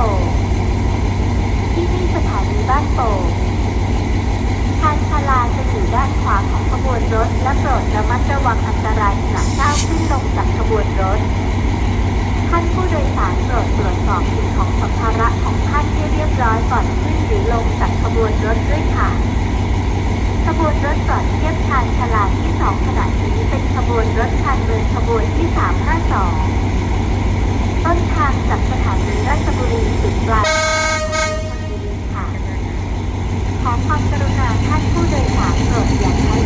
โป่งที่นี่สถานีบ้านโป่งทางาลาจะอยู่ด้านขวาของขบวนรถ และโปรดระมัดระวังอันตรายขณะก้าวขึ้นลงจากขบวนรถ ท่านผู้โดยสารโปรดตรวจสอบสิ่งของสัมภาระของท่านให้เรียบร้อยก่อนขึ้นหรือลงจากขบวนรถด้วยค่ะขบวนรถจอดเทียบชานาลาดที่ 2 ขณะนี้เป็นขบวนรถทางเดินขบวนที่ 352宽阔的卡特阳台。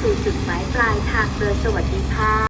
สู่จุดหมายปลายทางเดินสวัสดิภาพ